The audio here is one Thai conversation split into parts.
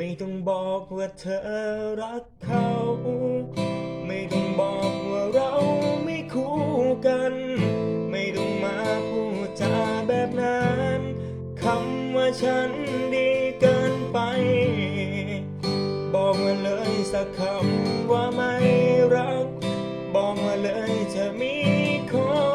ไม่ต้องบอกว่าเธอรักเขา ไม่ต้องบอกว่าเราไม่คู่กัน ไม่ต้องมาพูดจาแบบนั้นคำว่าฉันดีเกินไป บอกมาเลยสักคำว่าไม่รัก บอกมาเลยเธอมีคน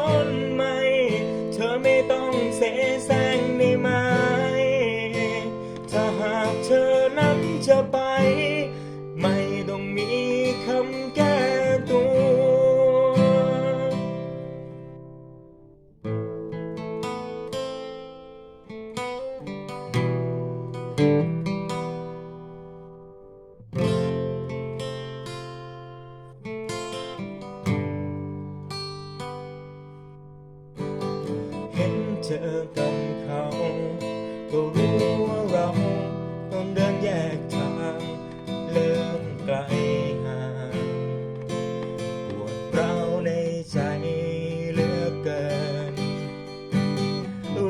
เจอกับเขา ก็รู้ว่าเราต้องเดินแยกทางเริ่มไกลห่างปวดร้าวในใจเหลือเกิน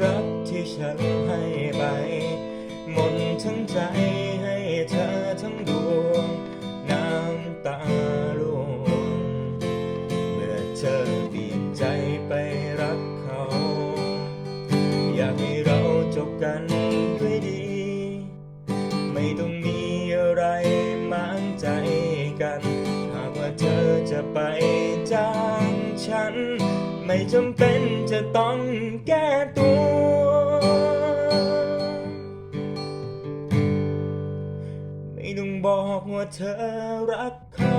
รักที่ฉันให้ไป หมดทั้งใจ เธอจะไปจากฉัน ไม่จำเป็นจะต้องแก้ตัว ไม่ต้องบอกว่าเธอรักเขา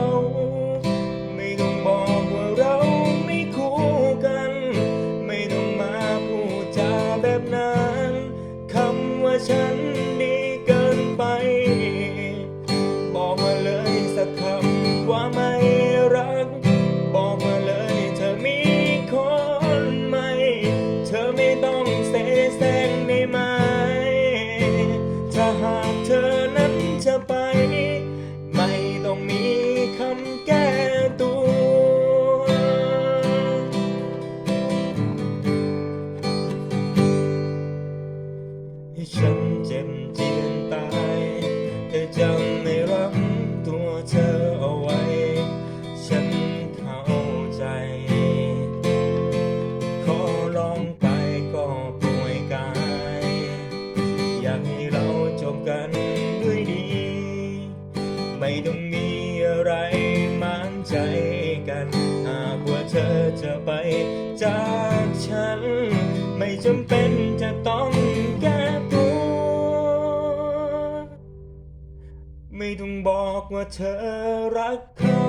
เธอเอาไว้ ฉันเข้าใจ ขอลองไปก็ป่วยกาย อยากให้เราจบกันด้วยดี ไม่ต้องมีอะไรหมางใจกันหากว่าเธอจะไปจากฉัน ไม่จำเป็นจะต้อง ไม่ต้องบอกว่าเธอรักเขา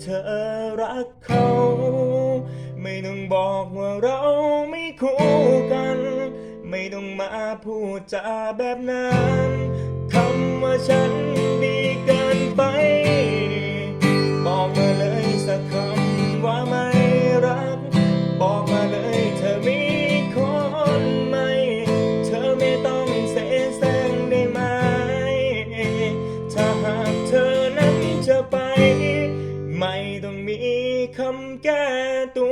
เธอรักเขา ไม่ต้องบอกว่าเราไม่คู่กัน ไม่ต้องมาพูดจาแบบนั้นคำว่าฉันดีเกินไป คำแก้ตัว